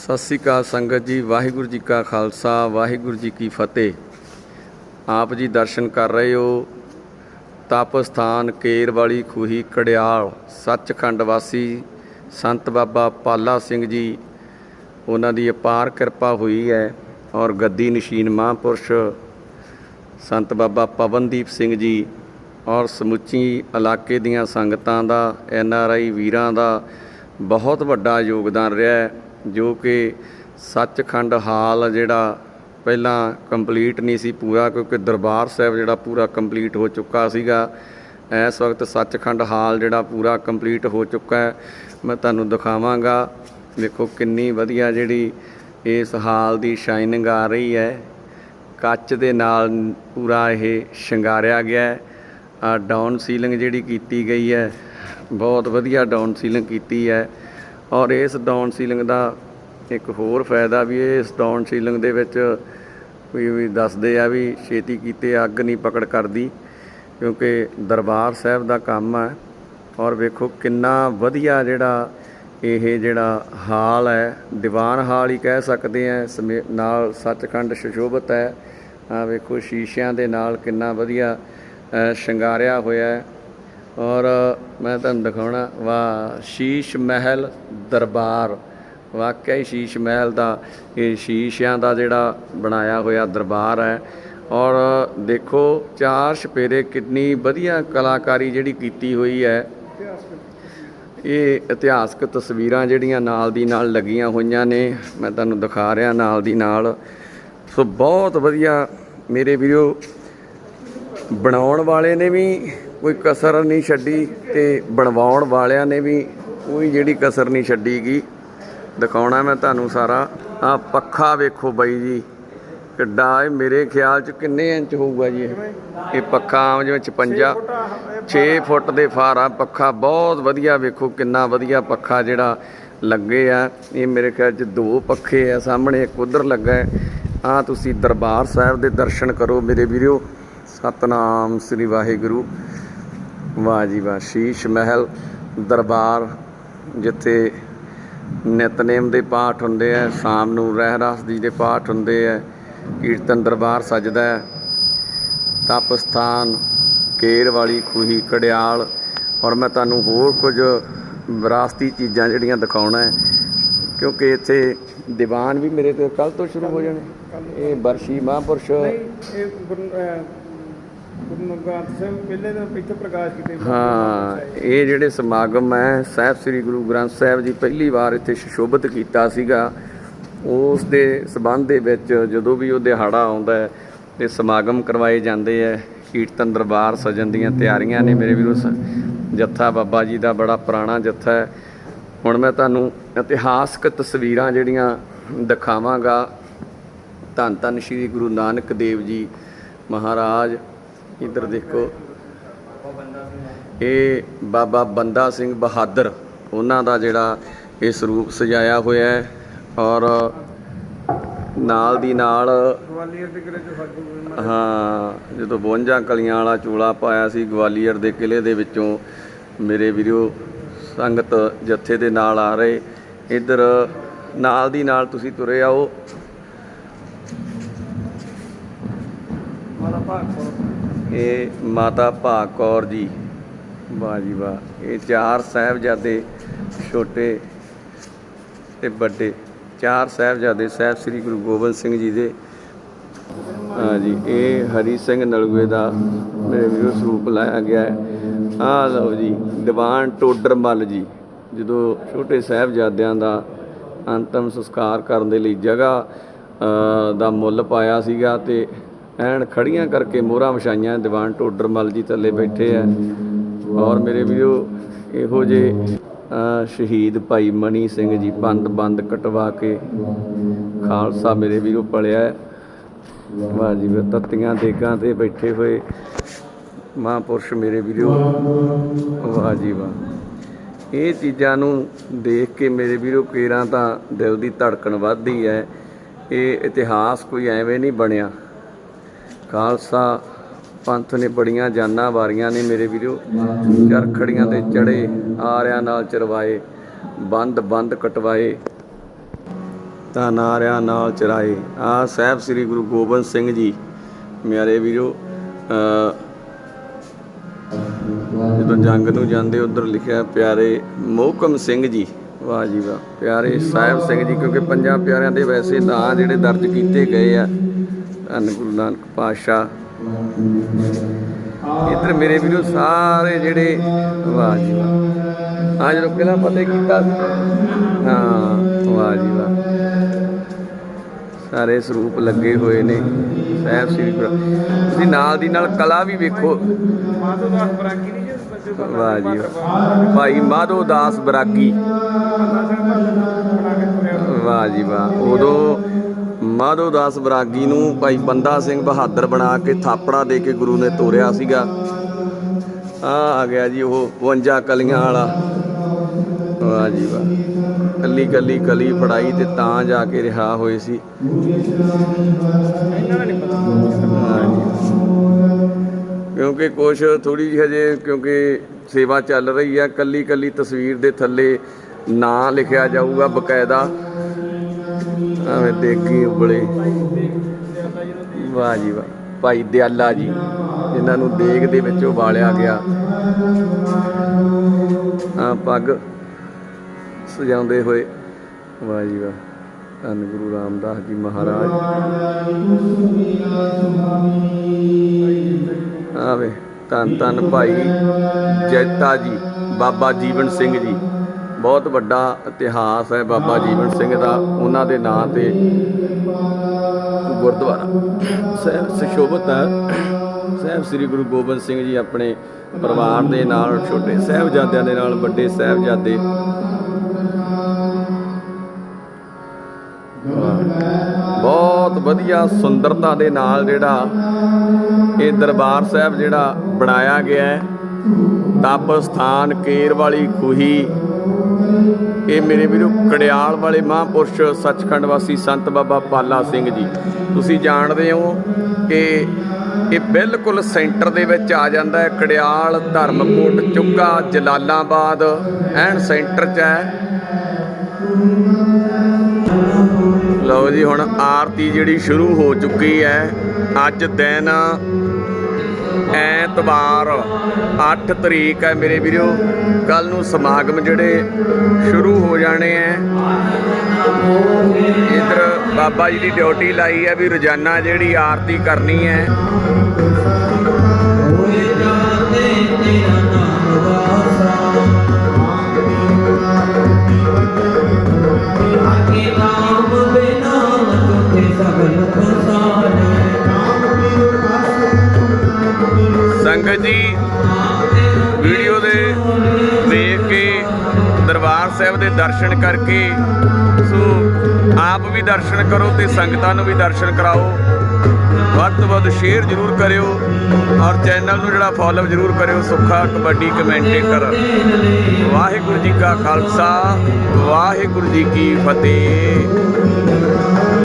ਸਤਿ ਸ੍ਰੀ ਅਕਾਲ ਸੰਗਤ ਜੀ ਵਾਹਿਗੁਰੂ ਜੀ ਕਾ ਖਾਲਸਾ ਵਾਹਿਗੁਰੂ ਜੀ ਕੀ ਫਤਿਹ। ਆਪ ਜੀ ਦਰਸ਼ਨ ਕਰ ਰਹੇ ਹੋ ਤਪ ਸਥਾਨ ਕੇਰ ਵਾਲੀ ਖੂਹੀ ਕੜਿਆਲ ਸੱਚਖੰਡ ਵਾਸੀ ਸੰਤ ਬਾਬਾ ਪਾਲਾ ਸਿੰਘ ਜੀ। ਉਹਨਾਂ ਦੀ ਅਪਾਰ ਕਿਰਪਾ ਹੋਈ ਹੈ ਔਰ ਗੱਦੀ ਨਸ਼ੀਨ ਮਹਾਂਪੁਰਸ਼ ਸੰਤ ਬਾਬਾ ਪਵਨਦੀਪ ਸਿੰਘ ਜੀ ਔਰ ਸਮੁੱਚੀ ਇਲਾਕੇ ਦੀਆਂ ਸੰਗਤਾਂ ਦਾ ਐਨ ਆਰ ਆਈ ਵੀਰਾਂ ਦਾ ਬਹੁਤ ਵੱਡਾ ਯੋਗਦਾਨ ਰਿਹਾ ਹੈ, ਜੋ ਕਿ ਸੱਚਖੰਡ ਹਾਲ ਜਿਹੜਾ ਪਹਿਲਾਂ ਕੰਪਲੀਟ ਨਹੀਂ ਸੀ ਪੂਰਾ, ਕਿਉਂਕਿ ਦਰਬਾਰ ਸਾਹਿਬ ਜਿਹੜਾ ਪੂਰਾ ਕੰਪਲੀਟ ਹੋ ਚੁੱਕਾ ਸੀਗਾ। ਇਸ ਵਕਤ ਸੱਚਖੰਡ ਹਾਲ ਜਿਹੜਾ ਪੂਰਾ ਕੰਪਲੀਟ ਹੋ ਚੁੱਕਾ ਹੈ। ਮੈਂ ਤੁਹਾਨੂੰ ਦਿਖਾਵਾਂਗਾ। ਵੇਖੋ ਕਿੰਨੀ ਵਧੀਆ ਜਿਹੜੀ ਇਸ ਹਾਲ ਦੀ ਸ਼ਾਈਨਿੰਗ ਆ ਰਹੀ ਹੈ। ਕੱਚ ਦੇ ਨਾਲ ਪੂਰਾ ਇਹ ਸ਼ਿੰਗਾਰਿਆ ਗਿਆ ਹੈ। ਆ ਡਾਊਨ ਸੀਲਿੰਗ ਜਿਹੜੀ ਕੀਤੀ ਗਈ ਹੈ, ਬਹੁਤ ਵਧੀਆ ਡਾਊਨ ਸੀਲਿੰਗ ਕੀਤੀ ਹੈ। ਔਰ ਇਸ ਡਾਊਨ ਸੀਲਿੰਗ ਦਾ ਇੱਕ ਹੋਰ ਫਾਇਦਾ ਵੀ ਇਹ ਇਸ ਡਾਊਨ ਸੀਲਿੰਗ ਦੇ ਵਿੱਚ ਕੋਈ ਵੀ ਦੱਸਦੇ ਆ ਵੀ ਛੇਤੀ ਕੀਤੇ ਅੱਗ ਨਹੀਂ ਪਕੜ ਕਰਦੀ, ਕਿਉਂਕਿ ਦਰਬਾਰ ਸਾਹਿਬ ਦਾ ਕੰਮ ਹੈ ਔਰ ਵੇਖੋ ਕਿੰਨਾ ਵਧੀਆ ਜਿਹੜਾ ਇਹ ਜਿਹੜਾ ਹਾਲ ਹੈ, ਦੀਵਾਨ ਹਾਲ ਹੀ ਕਹਿ ਸਕਦੇ ਆ ਸਮੇ- ਨਾਲ ਸੱਚਖੰਡ ਸੁਸ਼ੋਭਿਤ ਹੈ। ਆ ਵੇਖੋ ਸ਼ੀਸ਼ਿਆਂ ਦੇ ਨਾਲ ਕਿੰਨਾ ਵਧੀਆ ਸ਼ਿੰਗਾਰਿਆ ਹੋਇਆ ਹੈ। ਔਰ ਮੈਂ ਤੁਹਾਨੂੰ ਦਿਖਾਉਣਾ ਵਾ ਸ਼ੀਸ਼ ਮਹਿਲ ਦਰਬਾਰ। ਵਾਕਿਆ ਹੀ ਸ਼ੀਸ਼ ਮਹਿਲ ਦਾ, ਇਹ ਸ਼ੀਸ਼ਿਆਂ ਦਾ ਜਿਹੜਾ ਬਣਾਇਆ ਹੋਇਆ ਦਰਬਾਰ ਹੈ। ਔਰ ਦੇਖੋ, ਚਾਰ ਛਪੇਰੇ ਕਿੰਨੀ ਵਧੀਆ ਕਲਾਕਾਰੀ ਜਿਹੜੀ ਕੀਤੀ ਹੋਈ ਹੈ। ਇਹ ਇਤਿਹਾਸਕ ਤਸਵੀਰਾਂ ਜਿਹੜੀਆਂ ਨਾਲ ਦੀ ਨਾਲ ਲੱਗੀਆਂ ਹੋਈਆਂ ਨੇ, ਮੈਂ ਤੁਹਾਨੂੰ ਦਿਖਾ ਰਿਹਾ ਨਾਲ ਦੀ ਨਾਲ। ਸੋ ਬਹੁਤ ਵਧੀਆ ਮੇਰੇ ਵੀਰੋ, ਬਣਾਉਣ ਵਾਲੇ ਨੇ ਵੀ ਕੋਈ ਕਸਰ ਨਹੀਂ ਛੱਡੀ ਤੇ ਬਣਵਾਉਣ ਵਾਲਿਆਂ ਨੇ ਵੀ ਕੋਈ ਜਿਹੜੀ ਕਸਰ ਨਹੀਂ ਛੱਡੀਗੀ। ਦਿਖਾਉਣਾ ਮੈਂ ਤੁਹਾਨੂੰ ਸਾਰਾ। ਆ ਪੱਖਾ ਵੇਖੋ ਬਾਈ ਜੀ। ਕਿੱਡਾ ਇਹ ਮੇਰੇ ਖਿਆਲ ਚ ਕਿੰਨੇ ਇੰਚ ਹੋਊਗਾ ਜੀ ਇਹ? ਇਹ ਪੱਖਾ ਆਮ ਜਿਵੇਂ 56 6 ਫੁੱਟ ਦੇ ਫਾਰਾ ਪੱਖਾ ਬਹੁਤ ਵਧੀਆ ਵੇਖੋ ਕਿੰਨਾ ਵਧੀਆ ਪੱਖਾ ਜਿਹੜਾ ਲੱਗੇ ਆ। ਇਹ ਮੇਰੇ ਖਿਆਲ ਚ ਦੋ ਪੱਖੇ ਆ। ਸਾਹਮਣੇ ਇੱਕ ਉਧਰ ਲੱਗਾ ਹੈ। ਆ ਤੁਸੀਂ ਦਰਬਾਰ ਸਾਹਿਬ ਦੇ ਦਰਸ਼ਨ ਕਰੋ ਮੇਰੇ ਵੀਰੋ। ਸਤਨਾਮ ਸ੍ਰੀ ਵਾਹਿਗੁਰੂ। ਵਾਹ ਜੀ ਵਾਹ ਸ਼ੀਸ਼ ਮਹਿਲ ਦਰਬਾਰ ਜਿੱਥੇ ਨਿਤਨੇਮ ਦੇ ਪਾਠ ਹੁੰਦੇ ਆ ਸ਼ਾਮ ਨੂੰ ਰਹਿਰਾਸ ਜੀ ਦੇ ਪਾਠ ਹੁੰਦੇ ਆ ਕੀਰਤਨ ਦਰਬਾਰ ਸਜਦਾ ਹੈ। ਤਪ ਸਥਾਨ ਕੇਰ ਵਾਲੀ ਖੂਹੀ ਕੜਿਆਲ ਔਰ ਮੈਂ ਤੁਹਾਨੂੰ ਹੋਰ ਕੁਝ ਵਿਰਾਸਤੀ ਚੀਜ਼ਾਂ ਜਿਹੜੀਆਂ ਦਿਖਾਉਣਾ ਹੈ ਕਿਉਂਕਿ ਇੱਥੇ ਦੀਵਾਨ ਵੀ ਮੇਰੇ ਤੇ ਕੱਲ ਤੋਂ ਸ਼ੁਰੂ ਹੋ ਜਾਣੇ। ਇਹ ਬਰਸ਼ੀ ਮਹਾਂਪੁਰਸ਼। ਨਹੀਂ ਇਹ ਗੁਰੂ ਗ੍ਰੰਥ ਸਾਹਿਬ, ਪਹਿਲੇ ਦਿਨ ਇੱਥੇ ਪ੍ਰਕਾਸ਼ ਕੀਤੇ ਹਾਂ, ਇਹ ਜਿਹੜੇ ਸਮਾਗਮ ਹੈ, ਸਾਹਿਬ ਸ੍ਰੀ ਗੁਰੂ ਗ੍ਰੰਥ ਸਾਹਿਬ ਜੀ ਪਹਿਲੀ ਵਾਰ ਇੱਥੇ ਸੁਸ਼ੋਭਿਤ ਕੀਤਾ ਸੀਗਾ। ਉਸ ਦੇ ਸਬੰਧ ਦੇ ਵਿੱਚ ਜਦੋਂ ਵੀ ਉਹ ਦਿਹਾੜਾ ਆਉਂਦਾ ਹੈ, ਤੇ ਸਮਾਗਮ ਕਰਵਾਏ ਜਾਂਦੇ ਹੈ। ਕੀਰਤਨ ਦਰਬਾਰ ਸਜਣ ਦੀਆਂ ਤਿਆਰੀਆਂ ਨੇ ਮੇਰੇ ਵੀਰੋ ਜੱਥਾ ਬਾਬਾ ਜੀ ਦਾ ਬੜਾ ਪੁਰਾਣਾ ਜੱਥਾ ਹੈ। ਹੁਣ ਮੈਂ ਤੁਹਾਨੂੰ ਇਤਿਹਾਸਕ ਤਸਵੀਰਾਂ ਜਿਹੜੀਆਂ ਦਿਖਾਵਾਂਗਾ। ਧੰਨ ਧੰਨ ਸ੍ਰੀ ਗੁਰੂ ਨਾਨਕ ਦੇਵ ਜੀ ਮਹਾਰਾਜ ਇੱਧਰ ਦੇਖੋ। ਇਹ ਬਾਬਾ ਬੰਦਾ ਸਿੰਘ ਬਹਾਦਰ ਉਹਨਾਂ ਦਾ ਜਿਹੜਾ ਇਹ ਸਰੂਪ ਸਜਾਇਆ ਹੋਇਆ ਹੈ ਔਰ ਨਾਲ ਦੀ ਨਾਲ ਗਵਾਲੀਅਰ ਦੇ ਕਿਲੇ ਚ ਸਾਜੂ ਹਾਂ ਜਦੋਂ 52 ਕਲੀਆਂ ਵਾਲਾ ਚੂਲਾ ਪਾਇਆ ਸੀ ਗਵਾਲੀਅਰ ਦੇ ਕਿਲੇ ਦੇ ਵਿੱਚੋਂ ਮੇਰੇ ਵੀਰੋ ਸੰਗਤ ਜੱਥੇ ਦੇ ਨਾਲ ਆ ਰਹੇ। ਇੱਧਰ ਨਾਲ ਦੀ ਨਾਲ ਤੁਸੀਂ ਤੁਰੇ ਆਓ। ਮਾਤਾ ਭਾਗਪੁਰ ਇਹ ਮਾਤਾ ਭਾਗ ਕੌਰ ਜੀ। ਵਾਹ ਜੀ ਵਾਹ। ਇਹ ਚਾਰ ਸਾਹਿਬਜ਼ਾਦੇ ਛੋਟੇ ਤੇ ਵੱਡੇ। ਚਾਰ ਸਾਹਿਬਜ਼ਾਦੇ ਸਾਹਿਬ ਸ੍ਰੀ ਗੁਰੂ ਗੋਬਿੰਦ ਸਿੰਘ ਜੀ ਦੇ। ਹਾਂ ਜੀ, ਇਹ ਹਰੀ ਸਿੰਘ ਨਲੂਏ ਦਾ ਮੇਰੇ ਵੀਰੋ ਸਰੂਪ ਲਾਇਆ ਗਿਆ ਹੈ। ਆਹ ਲਓ ਜੀ, ਦੀਵਾਨ ਟੋਡਰ ਮੱਲ ਜੀ। ਜਦੋਂ ਛੋਟੇ ਸਾਹਿਬਜ਼ਾਦਿਆਂ ਦਾ ਅੰਤਮ ਸੰਸਕਾਰ ਕਰਨ ਦੇ ਲਈ ਜਗ੍ਹਾ ਦਾ ਮੁੱਲ ਪਾਇਆ ਸੀਗਾ ਤੇ ਐਨ ਖੜੀਆਂ ਕਰਕੇ ਮੋਹਰਾਂ ਵਿਛਾਈਆਂ, ਦੀਵਾਨ ਟੋਡਰ ਮੱਲ ਜੀ ਥੱਲੇ ਬੈਠੇ ਆ ਔਰ ਮੇਰੇ ਵੀਰੋ, ਇਹੋ ਜੇ ਸ਼ਹੀਦ ਭਾਈ ਮਣੀ ਸਿੰਘ ਜੀ ਬੰਦ ਬੰਦ ਕਟਵਾ ਕੇ ਖਾਲਸਾ ਮੇਰੇ ਵੀਰੋ ਪਲਿਆ ਹੈ। ਵਾਹ ਜੀ ਵਾਹ, ਤੱਤੀਆਂ ਦੇਗਾਂ ਤੇ ਬੈਠੇ ਹੋਏ ਮਹਾਂਪੁਰਸ਼ ਮੇਰੇ ਵੀਰੋ। ਵਾਹ ਜੀ ਵਾਹ। ਇਹ ਚੀਜ਼ਾਂ ਨੂੰ ਦੇਖ ਕੇ ਮੇਰੇ ਵੀਰੋ ਕੇਰਾਂ ਤਾਂ ਦਿਲ ਦੀ ਧੜਕਣ ਵੱਧਦੀ ਹੈ ਇਹ ਇਤਿਹਾਸ ਕੋਈ ਐਵੇਂ ਨਹੀਂ ਬਣਿਆ। ਖਾਲਸਾ। ਪੰਥ ਨੇ ਬੜੀਆਂ ਜਾਨਾਂ ਵਾਰੀਆਂ ਨੇ ਮੇਰੇ ਵੀਰੋ। ਚਰਖੜੀਆਂ ਤੇ ਚੜੇ, ਆਰਿਆਂ ਨਾਲ ਚਰਵਾਏ, ਬੰਦ ਬੰਦ ਕਟਵਾਏ। ਤਾਂ ਨਾਰਿਆਂ ਨਾਲ ਚਰਾਏ। ਆ ਸਾਹਿਬ ਸ੍ਰੀ ਗੁਰੂ ਗੋਬਿੰਦ ਸਿੰਘ ਜੀ, ਮਿਆਰੇ ਵੀਰੋ ਅ ਜਦੋਂ ਜੰਗ ਨੂੰ ਜਾਂਦੇ ਉਧਰ ਲਿਖਿਆ, ਪਿਆਰੇ ਮੋਹਕਮ ਸਿੰਘ ਜੀ। ਵਾਹ ਜੀ ਵਾਹ। ਪਿਆਰੇ ਸਾਹਿਬ ਸਿੰਘ ਜੀ, ਕਿਉਂਕਿ ਪੰਜਾਂ ਪਿਆਰਿਆਂ ਦੇ ਵੈਸੇ ਨਾਂ ਜਿਹੜੇ ਦਰਜ ਕੀਤੇ ਗਏ ਆ ਧੰਨ ਗੁਰੂ ਨਾਨਕ ਪਾਤਸ਼ਾਹ। ਇੱਧਰ ਮੇਰੇ ਵੀਰੋ ਸਾਰੇ ਜਿਹੜੇ ਵਾਹ ਜੀ ਵਾਹ। ਆ ਜਦੋਂ ਪਹਿਲਾਂ ਫਤਿਹ ਕੀਤਾ ਹਾਂ ਵਾਹ ਜੀ ਵਾਹ। ਸਾਰੇ ਸਰੂਪ ਲੱਗੇ ਹੋਏ ਨੇ। ਸਾਹਿਬ ਸ੍ਰੀ ਗੁਰੂ ਤੁਸੀਂ ਨਾਲ ਦੀ ਨਾਲ ਕਲਾ ਵੀ ਵੇਖੋ। ਵਾਹ ਜੀ ਵਾਹ। ਭਾਈ ਮਾਧੋ ਦਾਸ ਬਰਾਗੀ। ਵਾਹ ਜੀ ਵਾਹ। ਉਦੋਂ ਮਾਧੋ ਦਾਸ ਬਰਾਗੀ ਨੂੰ ਭਾਈ ਬੰਦਾ ਸਿੰਘ ਬਹਾਦਰ ਬਣਾ ਕੇ ਥਾਪੜਾ ਦੇ ਕੇ ਗੁਰੂ ਨੇ ਤੋਰਿਆ ਸੀਗਾ। ਆ ਆ ਗਿਆ ਜੀ ਉਹ 52 ਕਲੀਆਂ ਵਾਲਾ। ਵਾਹ ਜੀ ਵਾਹ। ਕੱਲੀ ਕੱਲੀ ਕਲੀ ਫੜਾਈ ਤੇ ਤਾਂ ਜਾ ਕੇ ਰਿਹਾ ਹੋਏ ਸੀ। ਕਿਉਂਕਿ ਕੁਛ ਥੋੜੀ ਜਿਹੀ ਹਜੇ ਕਿਉਂਕਿ ਸੇਵਾ ਚੱਲ ਰਹੀ ਆ ਕੱਲੀ ਕੱਲੀ ਤਸਵੀਰ ਦੇ ਥੱਲੇ ਨਾਂ ਲਿਖਿਆ ਜਾਊਗਾ ਬਕਾਇਦਾ। ਐਵੇਂ ਦੇਗੀ ਉਬਲੇ। ਵਾਹ ਜੀ ਵਾਹ। ਭਾਈ ਦਿਆਲਾ ਜੀ ਇਹਨਾਂ ਨੂੰ ਦੇਗ ਦੇ ਵਿੱਚ ਉਬਾਲਿਆ ਗਿਆ। ਆ ਪੱਗ ਸਜਾਉਂਦੇ ਹੋਏ। ਵਾਹ ਜੀ ਵਾਹ। ਧੰਨ ਗੁਰੂ ਰਾਮਦਾਸ ਜੀ ਮਹਾਰਾਜ। ਆਵੇ ਧੰਨ ਧੰਨ ਭਾਈ ਜੈਤਾ ਜੀ, ਬਾਬਾ ਜੀਵਨ ਸਿੰਘ ਜੀ। ਬਹੁਤ ਵੱਡਾ ਇਤਿਹਾਸ ਹੈ ਬਾਬਾ ਜੀਵਨ ਸਿੰਘ ਦਾ, ਉਹਨਾਂ ਦੇ ਨਾਂ ਤੇ ਗੁਰਦੁਆਰਾ। ਸਾਹਿਬ ਸੁਸ਼ੋਭਿਤ ਹੈ। ਸਾਹਿਬ ਸ੍ਰੀ ਗੁਰੂ ਗੋਬਿੰਦ ਸਿੰਘ ਜੀ ਆਪਣੇ ਪਰਿਵਾਰ ਦੇ ਨਾਲ ਛੋਟੇ ਸਾਹਿਬਜ਼ਾਦਿਆਂ ਦੇ ਨਾਲ, ਵੱਡੇ ਸਾਹਿਬਜ਼ਾਦੇ। ਬਹੁਤ ਵਧੀਆ ਸੁੰਦਰਤਾ ਦੇ ਨਾਲ ਜਿਹੜਾ ਇਹ ਦਰਬਾਰ ਸਾਹਿਬ ਜਿਹੜਾ ਬਣਾਇਆ ਗਿਆ ਹੈ। ਤਪ ਸਥਾਨ ਕੇਰ ਵਾਲੀ ਖੂਹੀ ਇਹ ਮੇਰੇ ਵੀਰੋ ਕੜਿਆਲ ਵਾਲੇ ਮਹਾਂਪੁਰਸ਼ ਸੱਚਖੰਡ ਵਾਸੀ ਸੰਤ ਬਾਬਾ ਪਾਲਾ ਸਿੰਘ ਜੀ। ਤੁਸੀਂ ਜਾਣਦੇ ਹੋ ਕਿ ਇਹ ਬਿਲਕੁਲ ਸੈਂਟਰ ਦੇ ਵਿੱਚ ਆ ਜਾਂਦਾ ਹੈ। ਕੜਿਆਲ, ਧਰਮਕੋਟ, ਚੁੱਗਾ, ਜਲਾਲਾਬਾਦ ਐਨ ਸੈਂਟਰ 'ਚ ਹੈ। ਲਓ ਜੀ, ਹੁਣ ਆਰਤੀ ਜਿਹੜੀ ਸ਼ੁਰੂ ਹੋ ਚੁੱਕੀ ਹੈ। ਅੱਜ ਦਿਨ ਐਤਵਾਰ 8 ਤਰੀਕ ਹੈ ਮੇਰੇ ਵੀਰੋ। ਕੱਲ ਨੂੰ ਸਮਾਗਮ ਜਿਹੜੇ ਸ਼ੁਰੂ ਹੋ ਜਾਣੇ ਐ। ਇਧਰ ਬਾਬਾ ਜੀ ਦੀ ਡਿਊਟੀ ਲਾਈ ਹੈ ਵੀ ਰੋਜ਼ਾਨਾ ਜਿਹੜੀ ਆਰਤੀ ਕਰਨੀ ਹੈ ਆਗੇ ਦੇ ਦਰਸ਼ਨ ਕਰਕੇ ਸੋ ਆਪ ਵੀ ਦਰਸ਼ਨ ਕਰੋ ਤੇ ਸੰਗਤਾਂ ਨੂੰ ਵੀ ਦਰਸ਼ਨ ਕਰਾਓ। ਵੱਧ ਤੋਂ ਵੱਧ ਸ਼ੇਅਰ ਜ਼ਰੂਰ ਕਰਿਓ ਔਰ ਚੈਨਲ ਨੂੰ ਜਿਹੜਾ ਫੋਲੋ ਜ਼ਰੂਰ ਕਰਿਓ, ਸੁੱਖਾ ਕਬੱਡੀ ਕਮੈਂਟੇਟਰ। ਵਾਹਿਗੁਰੂ ਜੀ ਕਾ ਖਾਲਸਾ, ਵਾਹਿਗੁਰੂ ਜੀ ਕੀ ਫਤਿਹ।